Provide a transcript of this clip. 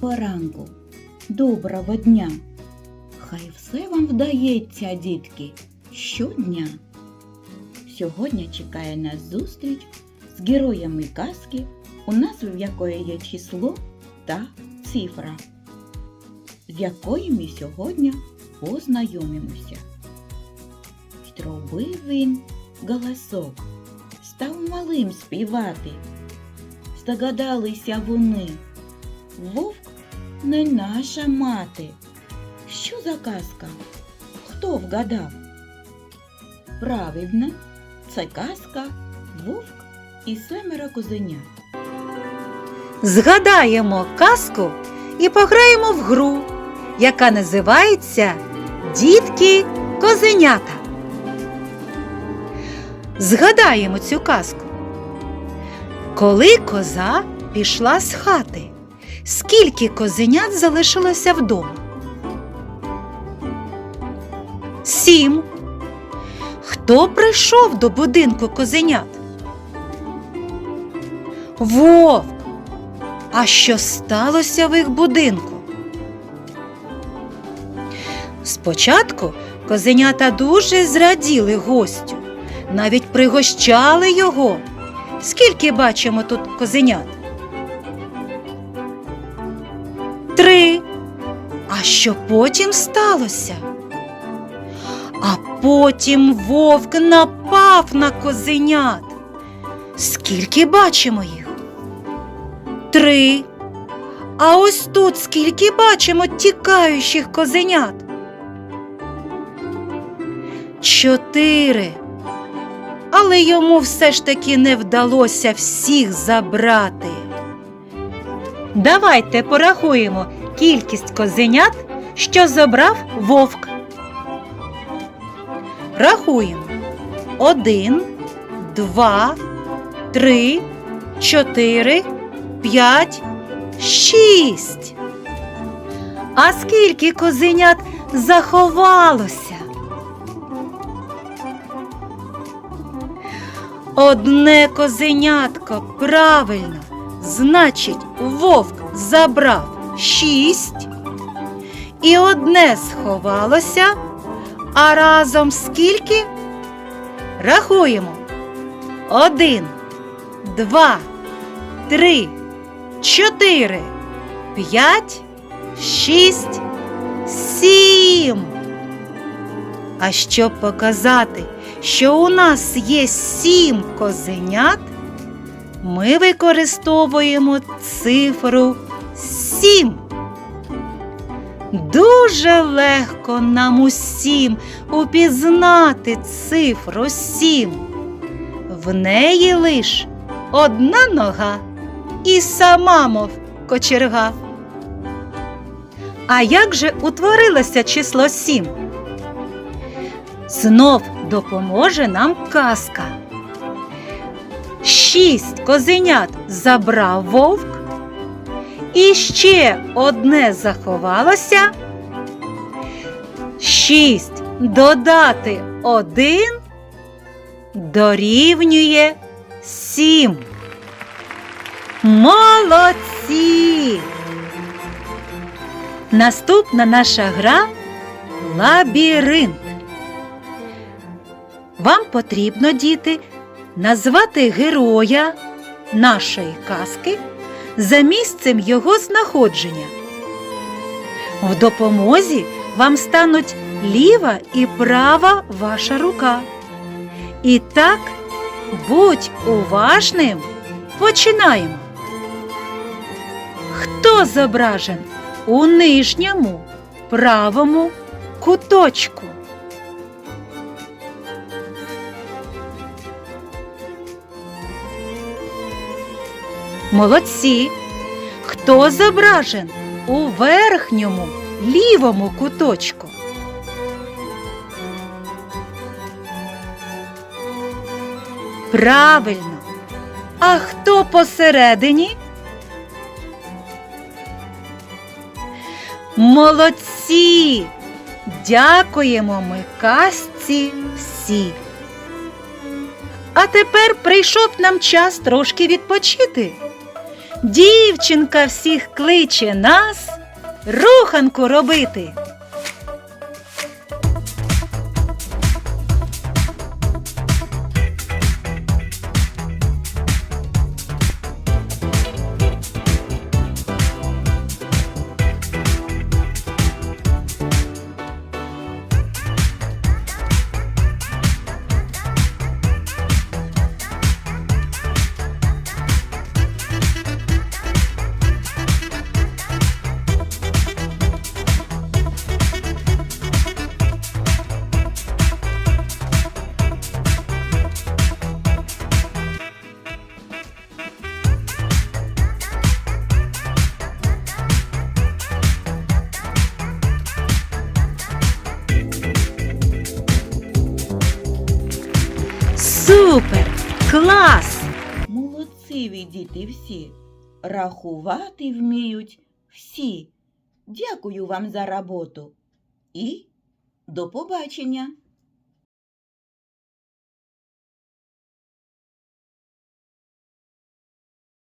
поранку, доброго дня! Хай все вам вдається, дітки, щодня. Сьогодні чекає нас зустріч з героями казки, у назві в якої є число та цифра, з якою ми сьогодні познайомимося. Зробив він голосок, став малим співати. Здогадалися вони. Вовк не наша мати. Що за казка? Хто вгадав? Правильно, це казка Вовк і семеро козенят. Згадаємо казку і пограємо в гру, яка називається Дітки козенята. Згадаємо цю казку. Коли коза пішла з хати, скільки козенят залишилося вдома? Сім. Хто прийшов до будинку козенят? Вовк. А що сталося в їх будинку? Спочатку козенята дуже зраділи гостю, навіть пригощали його. Скільки бачимо тут козенят? Три. А що потім сталося? А потім вовк напав на козенят. Скільки бачимо їх? Три. А ось тут скільки бачимо тікаючих козенят? Чотири. Але йому все ж таки не вдалося всіх забрати. Давайте порахуємо кількість козенят, що забрав вовк. Рахуємо. Один, два, три, чотири, п'ять, шість. А скільки козенят заховалося? Одне козенятко, правильно. Значить, вовк забрав шість, і одне сховалося, а разом скільки? Рахуємо. Один, два, три, чотири, п'ять, шість, сім. А щоб показати, що у нас є сім козенят, ми використовуємо цифру сім. Дуже легко нам усім упізнати цифру сім. В неї лиш одна нога і сама, мов кочерга. А як же утворилося число сім? Знов допоможе нам казка. Шість козенят забрав вовк, і ще одне заховалося. Шість додати один дорівнює сім. Молодці! Наступна наша гра лабіринт. Вам потрібно, діти, назвати героя нашої казки за місцем його знаходження. В допомозі вам стануть ліва і права ваша рука. І так, будь уважним, починаємо. Хто зображен у нижньому правому куточку? Молодці. Хто зображен у верхньому лівому куточку? Правильно. А хто посередині? Молодці! Дякуємо ми казці всі. А тепер прийшов нам час трошки відпочити. Дівчинка всіх кличе нас руханку робити. Супер! Клас! Молодці ви діти всі. Рахувати вміють всі. Дякую вам за роботу. І до побачення!